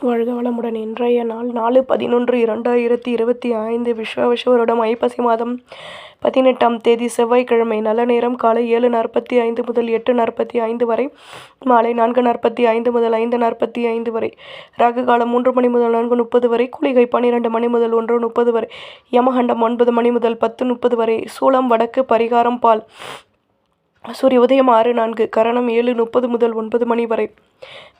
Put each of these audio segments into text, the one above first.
வாழ்க வளமுடன் இன்றைய நாள் நாலு பதினொன்று இரண்டாயிரத்தி இருபத்தி ஐந்து விஸ்வாவச வருடம் ஐப்பசி மாதம் பதினெட்டாம் தேதி செவ்வாய்க்கிழமை நல்ல நேரம் காலை ஏழு நாற்பத்தி ஐந்து முதல் எட்டு நாற்பத்தி ஐந்து வரை மாலை நான்கு நாற்பத்தி ஐந்து முதல் ஐந்து நாற்பத்தி ஐந்து வரை ராகு காலம் மூன்று மணி முதல் நான்கு முப்பது வரை குளிகை பன்னிரெண்டு மணி முதல் ஒன்று முப்பது வரை யமகண்டம் ஒன்பது மணி முதல் பத்து முப்பது வரை சூளம் வடக்கு பரிகாரம் பால் சூரிய உதயம் ஆறு நான்கு கரணம் ஏழு முப்பது முதல் ஒன்பது மணி வரை.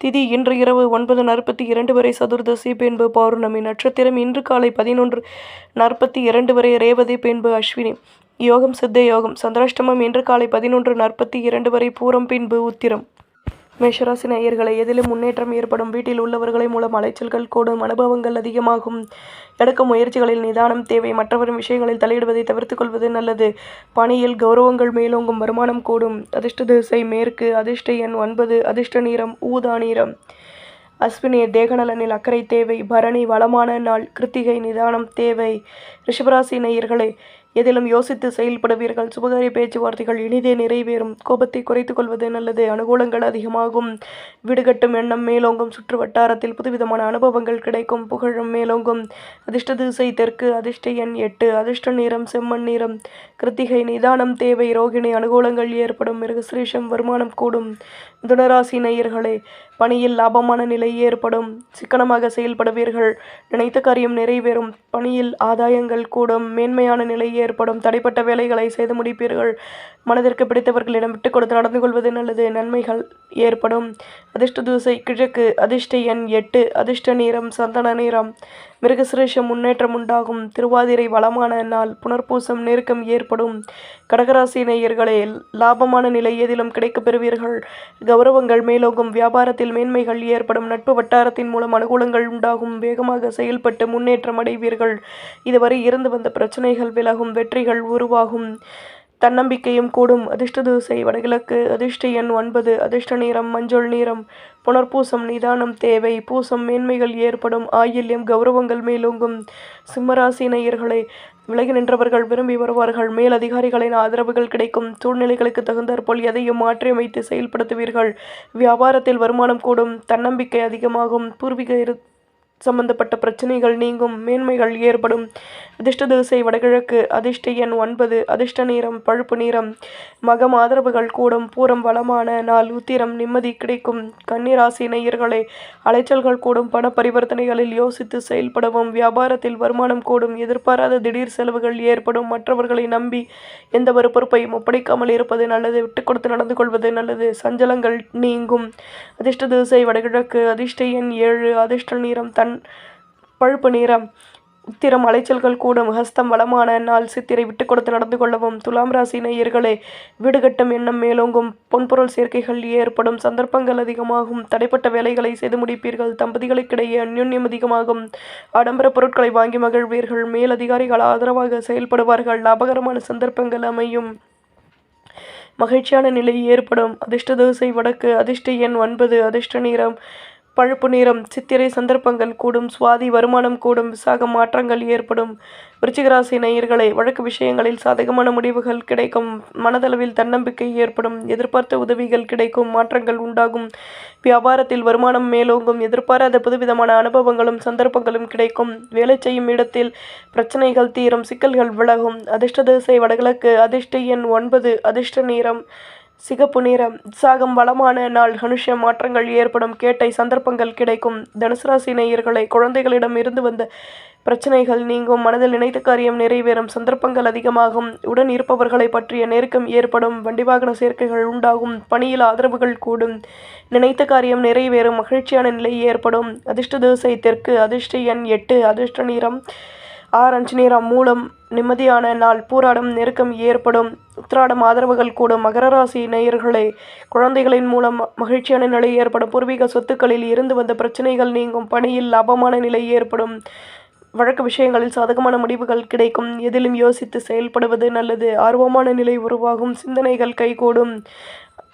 திதி இன்று இரவு ஒன்பது நாற்பத்தி இரண்டு வரை சதுர்தசி பேன்பு பௌர்ணமி நட்சத்திரம் இன்று காலை பதினொன்று நாற்பத்தி இரண்டு வரை ரேவதி பெண்பு அஸ்வினி. யோகம் சித்த யோகம். சந்திராஷ்டமம் இன்று காலை பதினொன்று நாற்பத்தி இரண்டு வரை பூரம் பின்பு உத்திரம். மேஷராசி நேயர்களை எதிலும் முன்னேற்றம் ஏற்படும். வீட்டில் உள்ளவர்களை மூலம் அலைச்சல்கள் கூடும் அனுபவங்கள் அதிகமாகும். எடுக்கும் முயற்சிகளில் நிதானம் தேவை. மற்றவரும் விஷயங்களில் தலையிடுவதை தவிர்த்துக் கொள்வது நல்லது. பணியில் கௌரவங்கள் மேலோங்கும் வருமானம் கூடும். அதிர்ஷ்ட திசை மேற்கு அதிர்ஷ்ட எண் ஒன்பது அதிர்ஷ்ட நீரம் ஊதா நீரம் அஸ்வினி தேகநலனில் அக்கறை தேவை. பரணி வளமான நாள் கிருத்திகை நிதானம் தேவை. ரிஷபராசி நேயர்களே எதிலும் யோசித்து செயல்படுவீர்கள். சுபகாரிய பேச்சுவார்த்தைகள் இனிதே நிறைவேறும். கோபத்தை குறைத்துக் கொள்வது நல்லது. அனுகூலங்கள் அதிகமாகும். வீடுகட்டும் எண்ணம் மேலோங்கும். சுற்று வட்டாரத்தில் புதுவிதமான அனுபவங்கள் கிடைக்கும். புகழும் மேலோங்கும். அதிர்ஷ்ட திசை தெற்கு அதிர்ஷ்ட எண் எட்டு அதிர்ஷ்ட நிறம் செம்மண் நிறம். கிருத்திகை நிதானம் தேவை. ரோகிணி அனுகூலங்கள் ஏற்படும். மிருகசிரேஷம் வருமானம் கூடும். துனராசி நேயர்களே பணியில் லாபமான நிலை ஏற்படும். சிக்கனமாக செயல்படுவீர்கள். நினைத்த காரியம் நிறைவேறும். பணியில் ஆதாயங்கள் கூடும். மேன்மையான நிலை ஏற்படும். தடைப்பட்ட வேலைகளை செய்து முடிப்பீர்கள். மனதிற்கு பிடித்தவர்களிடம் விட்டு கொடுத்து நடந்து கொள்வது நல்லது. நன்மைகள் ஏற்படும். அதிர்ஷ்ட தூசை கிழக்கு. அதிர்ஷ்ட எண் எட்டு. அதிர்ஷ்ட நிறம் சந்தன நிறம். மிருகசிரேஷம் முன்னேற்றம் உண்டாகும். திருவாதிரை வளமான நாள் புனர்பூசம் நெருக்கம் ஏற்படும். கடகராசி நேயர்களே லாபமான நிலை எதிலும் கிடைக்கப் பெறுவீர்கள். கௌரவங்கள் மேலோகும் வியாபாரத்தில் மேன்மைகள் ஏற்படும். நட்பு வட்டாரத்தின் மூலம் அனுகூலங்கள் உண்டாகும். வேகமாக செயல்பட்டு முன்னேற்றம் அடைவீர்கள். இதுவரை இருந்து வந்த பிரச்சனைகள் விலகும் வெற்றிகள் உருவாகும். தன்னம்பிக்கையும் கூடும். அதிர்ஷ்ட தூசை வடகிழக்கு அதிர்ஷ்ட எண் ஒன்பது அதிர்ஷ்ட நிறம் மஞ்சள் நிறம். புனர்பூசம் நிதானம் தேவை. பூசம் மேன்மைகள் ஏற்படும். ஆயில்யம் கௌரவங்கள் மேலோங்கும். சிம்மராசி நேயர்களை விலகி நின்றவர்கள் விரும்பி வருவார்கள். மேல் அதிகாரிகளின் ஆதரவுகள் கிடைக்கும். சூழ்நிலைகளுக்கு தகுந்தாற்போல் எதையும் மாற்றியமைத்து செயல்படுத்துவீர்கள். வியாபாரத்தில் வருமானம் கூடும். தன்னம்பிக்கை அதிகமாகும். பூர்வீக சம்பந்தப்பட்ட பிரச்சனைகள் நீங்கும் மேன்மைகள் ஏற்படும். அதிர்ஷ்ட திசை வடகிழக்கு அதிர்ஷ்ட எண் ஒன்பது அதிர்ஷ்ட நேரம் பழுப்பு நிறம். மகம் ஆதரவுகள் கூடும் பூரம் வளமான நாள் உத்திரம் நிம்மதி கிடைக்கும். கன்னிராசி நேயர்களே அலைச்சல்கள் கூடும் பண பரிவர்த்தனைகளில் யோசித்து செயல்படவும் வியாபாரத்தில் வருமானம் கூடும் எதிர்பாராத திடீர் செலவுகள் ஏற்படும் மற்றவர்களை நம்பி எந்த ஒரு பொறுப்பையும் ஒப்படைக்காமல் இருப்பது நல்லது விட்டு கொடுத்து நடந்து கொள்வது நல்லது சஞ்சலங்கள் நீங்கும். அதிர்ஷ்ட திசை வடகிழக்கு அதிர்ஷ்ட எண் ஏழு அதிர்ஷ்ட நிறம் தன் பழுப்பு நிறம். உத்திரம் அலைச்சல்கள் கூடும். ஹஸ்தம் வளமான நாள் சித்திரை விட்டு கொடுத்து நடந்து கொள்ளவும். துலாம் ராசி நேயர்களே வீடுகட்டும் எண்ணம் மேலோங்கும். பொன்பொருள் சேர்க்கைகள் ஏற்படும். சந்தர்ப்பங்கள் அதிகமாகும். தடைப்பட்ட வேலைகளை செய்து முடிப்பீர்கள். தம்பதிகளுக்கிடையே அந்யுன்யம் அதிகமாகும். ஆடம்பர பொருட்களை வாங்கி மகிழ்வீர்கள். மேல் அதிகாரிகள் ஆதரவாக செயல்படுவார்கள். லாபகரமான சந்தர்ப்பங்கள் அமையும். மகிழ்ச்சியான நிலை ஏற்படும். அதிர்ஷ்ட தோசை வடக்கு. அதிர்ஷ்ட எண் ஒன்பது. அதிர்ஷ்ட நிறம். பழுப்பு நிறம் சித்திரை சந்தர்ப்பங்கள் கூடும் சுவாதி வருமானம் கூடும் விசாகம் மாற்றங்கள் ஏற்படும். விருச்சிகராசி நேயர்களை வழக்கு விஷயங்களில் சாதகமான முடிவுகள் கிடைக்கும். மனதளவில் தன்னம்பிக்கை ஏற்படும். எதிர்பார்த்த உதவிகள் கிடைக்கும். மாற்றங்கள் உண்டாகும். வியாபாரத்தில் வருமானம் மேலோங்கும். எதிர்பாராத புதுவிதமான அனுபவங்களும் சந்தர்ப்பங்களும் கிடைக்கும். வேலை செய்யும் இடத்தில் பிரச்சனைகள் தீரும் சிக்கல்கள் விலகும். அதிர்ஷ்ட திசை வடகிழக்கு அதிர்ஷ்ட எண் ஒன்பது அதிர்ஷ்ட நேரம் சிகப்பு நிறம் உற்சாகம் வளமான நாள் கனுஷ மாற்றங்கள் ஏற்படும் கேட்டை சந்தர்ப்பங்கள் கிடைக்கும். தனுசு ராசி நேயர்களை குழந்தைகளிடம் இருந்து வந்த பிரச்சனைகள் நீங்கும். மனதில் நினைத்த காரியம் நிறைவேறும். சந்தர்ப்பங்கள் அதிகமாகும். உடன் இருப்பவர்களை பற்றிய நெருக்கம் ஏற்படும். வண்டி வாகன சேர்க்கைகள் உண்டாகும். பணியில் ஆதரவுகள் கூடும். நினைத்த காரியம் நிறைவேறும். மகிழ்ச்சியான நிலை ஏற்படும். அதிர்ஷ்ட தோசை தெற்கு அதிர்ஷ்ட எண் எட்டு அதிர்ஷ்ட நிறம் ஆரஞ்சு நிறம் மூலம் நிம்மதியான நாள் பூராடம் நெருக்கம் ஏற்படும். உத்திராடம் ஆதரவுகள் கூடும். மகர ராசி நேயர்களே குழந்தைகளின் மூலம் மகிழ்ச்சியான நிலை ஏற்படும். பூர்வீக சொத்துக்களில் இருந்து வந்த பிரச்சனைகள் நீங்கும். பணியில் லாபமான நிலை ஏற்படும். வழக்கு விஷயங்களில் சாதகமான முடிவுகள் கிடைக்கும். எதிலும் யோசித்து செயல்படுவது நல்லது. ஆர்வமான நிலை உருவாகும். சிந்தனைகள் கைகூடும்.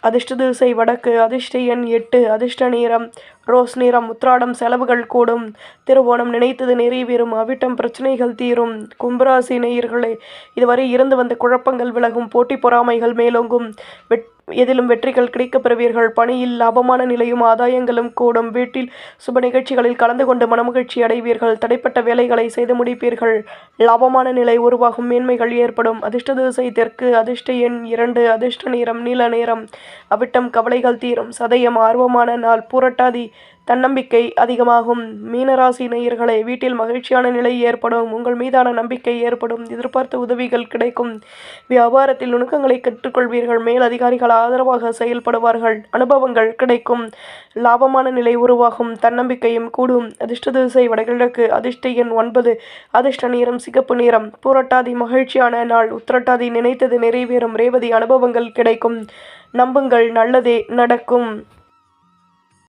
அதிர்ஷ்ட திசை வடக்கு அதிர்ஷ்ட எண் எட்டு அதிர்ஷ்ட நிறம் ரோஸ் நிறம் உத்ராடம் செலவுகள் கூடும். திருவோணம் நினைத்தது நிறைவேறும் அவிட்டம் பிரச்சனைகள் தீரும். கும்பராசி நேயர்களே இதுவரை இருந்து வந்த குழப்பங்கள் விலகும் போட்டி பொறாமைகள் மேலோங்கும். வெட் எதிலும் வெற்றிகள் கிடைக்கப் பெறுவீர்கள் பணியில் லாபமான நிலையும் ஆதாயங்களும் கூடும். வீட்டில் சுப நிகழ்ச்சிகளில் கலந்து கொண்டு மனமகிழ்ச்சி அடைவீர்கள். தடைப்பட்ட வேலைகளை செய்து முடிப்பீர்கள். லாபமான நிலை உருவாகும். மேன்மைகள் ஏற்படும். அதிர்ஷ்ட திசை தெற்கு அதிர்ஷ்ட எண் இரண்டு அதிர்ஷ்ட நேரம் நீல நேரம் அவிட்டம் கவலைகள் தீரும். சதயம் ஆர்வமான நாள். பூரட்டாதி தன்னம்பிக்கை அதிகமாகும். மீனராசி நேயர்களே வீட்டில் மகிழ்ச்சியான நிலை ஏற்படும். உங்கள் மீதான நம்பிக்கை ஏற்படும். எதிர்பார்த்த உதவிகள் கிடைக்கும். வியாபாரத்தில் நுணுக்கங்களை கற்றுக்கொள்வீர்கள். மேல் அதிகாரிகள் ஆதரவாக செயல்படுவார்கள். அனுபவங்கள் கிடைக்கும். லாபமான நிலை உருவாகும். தன்னம்பிக்கையும் கூடும். அதிர்ஷ்ட திசை வடகிழக்கு. அதிர்ஷ்ட எண் ஒன்பது. அதிர்ஷ்ட நிறம் சிகப்பு நிறம். பூரட்டாதி மகிழ்ச்சியான நாள். உத்திரட்டாதி நினைத்தது நிறைவேறும். ரேவதி அனுபவங்கள் கிடைக்கும். நம்புங்கள். நல்லதே நடக்கும்.